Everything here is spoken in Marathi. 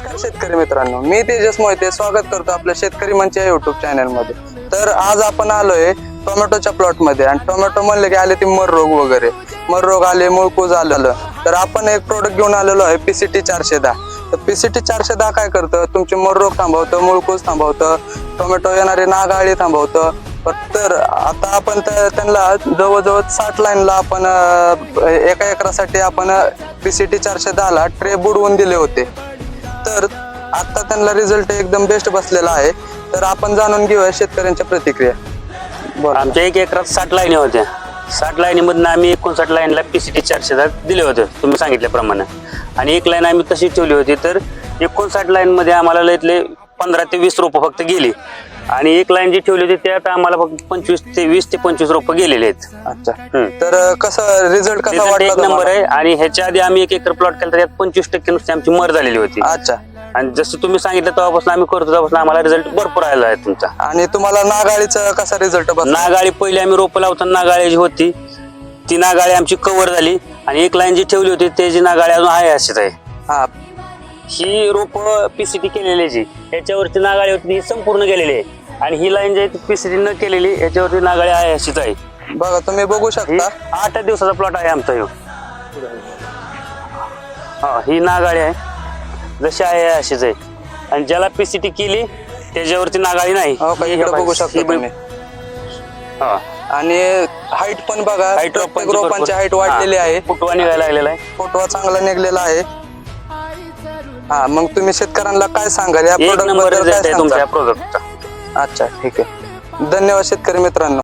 नमस्कार शेतकरी मित्रांनो मी तेजस मोहिते. स्वागत करतो आपल्या शेतकरी मंच या युट्यूब चॅनलमध्ये. तर आज आपण आलोय टोमॅटोच्या प्लॉटमध्ये आणि टोमॅटो म्हणले की आले ते मर रोग वगैरे. मर रोग आले मुळकूज आलेलं तर आपण एक प्रोडक्ट घेऊन आलेलो आहे पीसीटी चारशे दहा. तर पीसीटी चारशे दहा काय करतं? तुमचे मर रोग थांबवतं मुळकूज थांबवतं टोमॅटो येणारे नागाळी थांबवतं. तर आता आपण त्यांना जवळजवळ साठ लाईनला आपण एका एकरासाठी आपण पीसीटी चारशे दहाला ट्रे बुडवून दिले होते. तर आता त्यांना रिझल्ट एकदम बेस्ट बसलेला आहे. तर आपण जाणून घेऊया शेतकऱ्यांच्या प्रतिक्रिया. बरं. आमच्या एक एकरात साठ लाईनी होत्या. साठ लाईनीमधनं आम्ही एकोणसाठ लाईनला पीसीटी चारशे दहा दिले होते तुम्ही सांगितल्याप्रमाणे. आणि एक लाईन आम्ही तशी ठेवली होती तर एकोणसाठ लाईनमध्ये आम्हाला लयतले पंधरा ते वीस रोपं फक्त गेली. आणि एक लाईन जी ठेवली होती त्यात आम्हाला फक्त पंचवीस ते वीस ते पंचवीस रोपं गेलेले आहेत. अच्छा. हम्म. तर अं, कसं रिझल्ट कसा वाटला एक नंबर तुम्हाला? आहे आणि ह्याच्या आधी आम्ही एक एकर प्लॉट केला तर त्यात पंचवीस टक्के नुसती आमची मर झालेली होती. अच्छा. आणि जसं तुम्ही सांगितलं तेव्हापासून आम्ही करतो तेव्हापासून आम्हाला रिझल्ट भरपूर आलेला आहे तुमचा. आणि तुम्हाला नागाळीचा कसा रिझल्ट बसला? नागाळी पहिली आम्ही रोपं लावताना नागाळी जी होती ती नागाळी आमची कव्हर झाली. आणि एक लाईन जी ठेवली होती त्याची नागाळी अजून आहे अशीच आहे. हा. ही रोप पीसीटी केलेली जी. याच्यावरती नागाळी होती ही संपूर्ण गेलेली आहे. आणि ही लाईन जी आहे पीसीटी न केलेली याच्यावरती नागाळी आहे अशीच आहे. बघा तुम्ही बघू ही शकता. आठ दिवसाचा प्लॉट आहे आमचा ह्यो हा ही नागाळी आहे. जशी आहे अशीच आहे. आणि ज्याला पीसीटी केली त्याच्यावरती नागाळी नाही. हो का? इकडे बघा, शकता ही तुम्ही. हा. आणि हाईट पण बघा प्रत्येक रोपांची हाईट वाढलेली आहे. फुटवा निघायला लागलेला आहे. फोटो चांगला निघलेला आहे. हा मग तुम्ही शेतकऱ्यांना काय सांगाल? या एक प्रोडक्ट नंबरबद्दल रिझल्ट काय तुमच्या सांगाल? प्रोडक्टचा अच्छा ठीक आहे. धन्यवाद शेतकरी मित्रांनो.